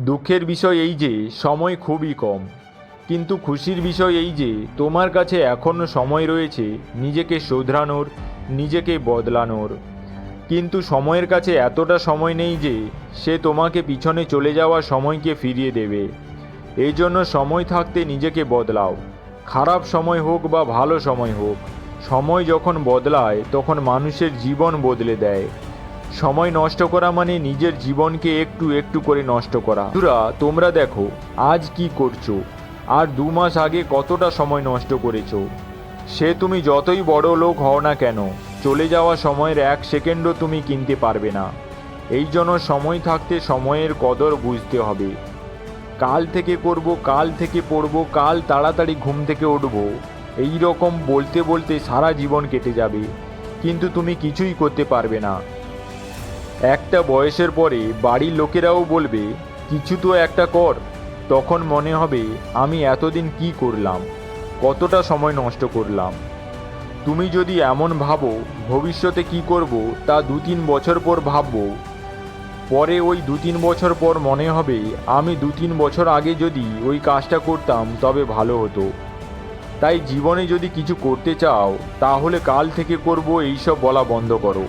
দুঃখের বিষয় এই যে, সময় খুবই কম। কিন্তু খুশির বিষয় এই যে, তোমার কাছে এখনও সময় রয়েছে নিজেকে শোধরানোর, নিজেকে বদলানোর। কিন্তু সময়ের কাছে এতটা সময় নেই যে, সে তোমাকে পিছনে চলে যাওয়া সময়কে ফিরিয়ে দেবে। এই জন্য সময় থাকতে নিজেকে বদলাও। খারাপ সময় হোক বা ভালো সময় হোক, সময় যখন বদলায়, তখন মানুষের জীবন বদলে দেয়। সময় নষ্ট করা মানে নিজের জীবনকে একটু একটু করে নষ্ট করা। বন্ধুরা, তোমরা দেখো, আজ কি করছ? আর দু মাস আগে কতটা সময় নষ্ট করেছ? সে তুমি যতই বড় লোক হও না কেন, চলে যাওয়া সময়ের এক সেকেন্ডও তুমি কিনতে পারবে না। এই জন্য সময় থাকতে সময়ের কদর বুঝতে হবে। কাল থেকে করব, কাল থেকে পড়ব, কাল তাড়াতাড়ি ঘুম থেকে উঠব। এই রকম বলতে বলতে সারা জীবন কেটে যাবে। কিন্তু তুমি কিছুই করতে পারবে না। একটা বয়সের পরে বাড়ির লোকেরাও বলবে, কিছু তো একটা কর। তখন মনে হবে, আমি এতদিন কি করলাম? কতটা সময় নষ্ট করলাম? তুমি যদি এমন ভাবো, ভবিষ্যতে কি করব, তা দু তিন বছর পর ভাববো। পরে ওই দু তিন বছর পর মনে হবে, আমি দু তিন বছর আগে যদি ওই কাজটা করতাম, তবে ভালো হতো। তাই জীবনে যদি কিছু করতে চাও, তাহলে কাল থেকে করব, এইসব বলা বন্ধ করো।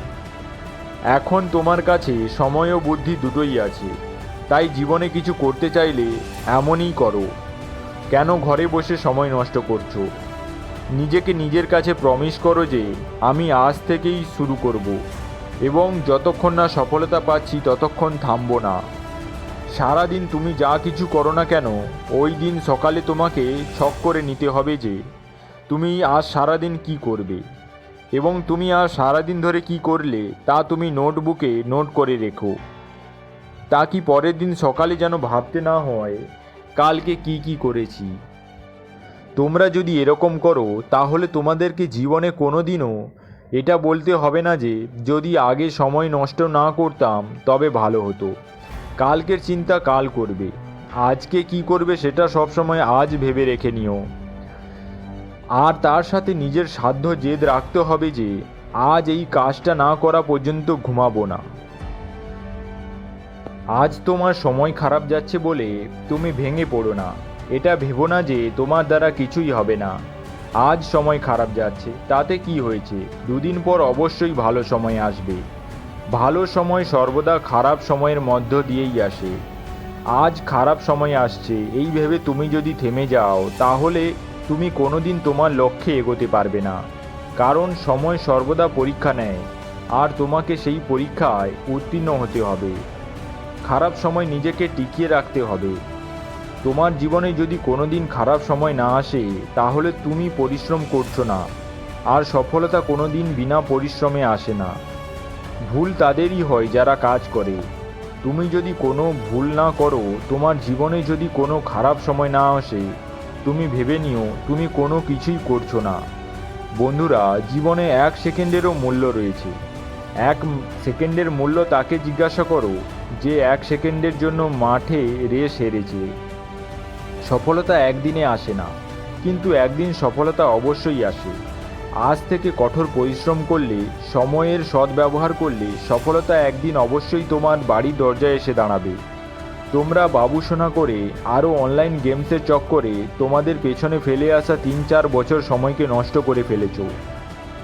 এখন তোমার কাছে সময় ও বুদ্ধি দুটোই আছে। তাই জীবনে কিছু করতে চাইলে এমনই করো। কেন ঘরে বসে সময় নষ্ট করছ? নিজেকে নিজের কাছে প্রমিস করো যে আমি আজ থেকেই শুরু করব এবং যতক্ষণ না সফলতা পাচ্ছি ততক্ষণ থামবো না। সারাদিন তুমি যা কিছু করো না কেন, ওই দিন সকালে তোমাকে ছক করে নিতে হবে যে তুমি আজ সারাদিন কি করবে। এবং তুমি আজ সারাদিন ধরে কি করলে, তা তুমি নোটবুকে নোট করে রেখো। তা কি পরের দিন সকালে যেন ভাবতে না হয়, কালকে কি কি করেছি। তোমরা যদি এরকম করো, তাহলে তোমাদেরকে জীবনে কোনো দিনও এটা বলতে হবে না যে, যদি আগে সময় নষ্ট না করতাম, তবে ভালো হতো। কালকের চিন্তা কাল করবে। আজকে কি করবে সেটা সবসময় আজ ভেবে রেখে নিও। আর তার সাথে নিজের সাধ্য জেদ রাখতে হবে যে আজ এই কাজটা না করা পর্যন্ত ঘুমাবো না। আজ তোমার সময় খারাপ যাচ্ছে বলে তুমি ভেঙে পড়ো না। এটা ভেবো না যে তোমার দ্বারা কিছুই হবে না। আজ সময় খারাপ যাচ্ছে, তাতে কি হয়েছে? দুদিন পর অবশ্যই ভালো সময় আসবে। ভালো সময় সর্বদা খারাপ সময়ের মধ্য দিয়েই আসে। আজ খারাপ সময় আসছে, এই ভেবে তুমি যদি থেমে যাও, তাহলে তুমি কোনোদিন তোমার লক্ষ্যে এগোতে পারবে না। কারণ সময় সর্বদা পরীক্ষা নেয়, আর তোমাকে সেই পরীক্ষায় উত্তীর্ণ হতে হবে। খারাপ সময় নিজেকে টিকিয়ে রাখতে হবে। তোমার জীবনে যদি কোনোদিন খারাপ সময় না আসে, তাহলে তুমি পরিশ্রম করছ না, আর সফলতা কোনোদিন বিনা পরিশ্রমে আসে না। ভুল তাদেরই হয় যারা কাজ করে। তুমি যদি কোনো ভুল না করো, তোমার জীবনে যদি কোনো খারাপ সময় না আসে তুমি ভেবে নিও, তুমি কোনো কিছুই করছ না। বন্ধুরা, জীবনে এক সেকেন্ডেরও মূল্য রয়েছে। এক সেকেন্ডের মূল্য তাকে জিজ্ঞাসা করো, যে এক সেকেন্ডের জন্য মাঠে রেস হেরেছে সফলতা একদিনে আসে না, কিন্তু একদিন সফলতা অবশ্যই আসে। আজ থেকে কঠোর পরিশ্রম করলে, সময়ের সদ্ব্যবহার করলে সফলতা একদিন অবশ্যই তোমার বাড়ির দরজায় এসে দাঁড়াবে। তোমরা বাবুসোনা করে আরও অনলাইন গেমসের চক্করে তোমাদের পেছনে ফেলে আসা তিন চার বছর সময়কে নষ্ট করে ফেলেছ।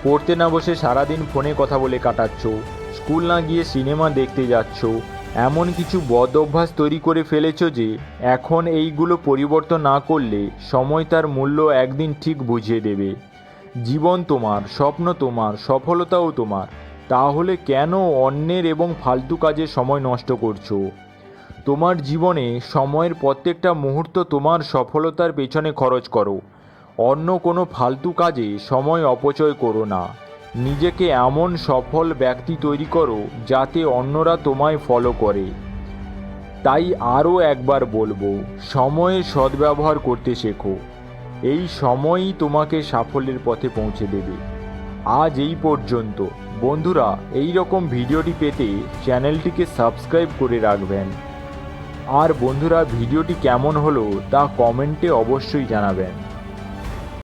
পড়তে না বসে সারাদিন ফোনে কথা বলে কাটাচ্ছ, স্কুল না গিয়ে সিনেমা দেখতে যাচ্ছ, এমন কিছু বদ অভ্যাস তৈরি করে ফেলেছ যে এখন এইগুলো পরিবর্তন না করলে সময় তার মূল্য একদিন ঠিক বুঝিয়ে দেবে। জীবন তোমার, স্বপ্ন তোমার, সফলতাও তোমার, তাহলে কেন অন্যের এবং ফালতু কাজে সময় নষ্ট করছ? তোমার জীবনে সময়ের প্রত্যেকটা মুহূর্ত তোমার সফলতার পেছনে খরচ করো। অন্য কোনো ফালতু কাজে সময় অপচয় করো না। নিজেকে এমন সফল ব্যক্তি তৈরি করো যাতে অন্যরা তোমায় ফলো করে। তাই আরও একবার বলব, সময়ের সদ্ব্যবহার করতে শেখো। এই সময়ই তোমাকে সাফল্যের পথে পৌঁছে দেবে। আজ এই পর্যন্ত। বন্ধুরা এই রকম ভিডিওটি পেতে চ্যানেলটিকে সাবস্ক্রাইব করে রাখবেন। আর বন্ধুরা ভিডিওটি কেমন হলো তা কমেন্টে অবশ্যই জানাবেন।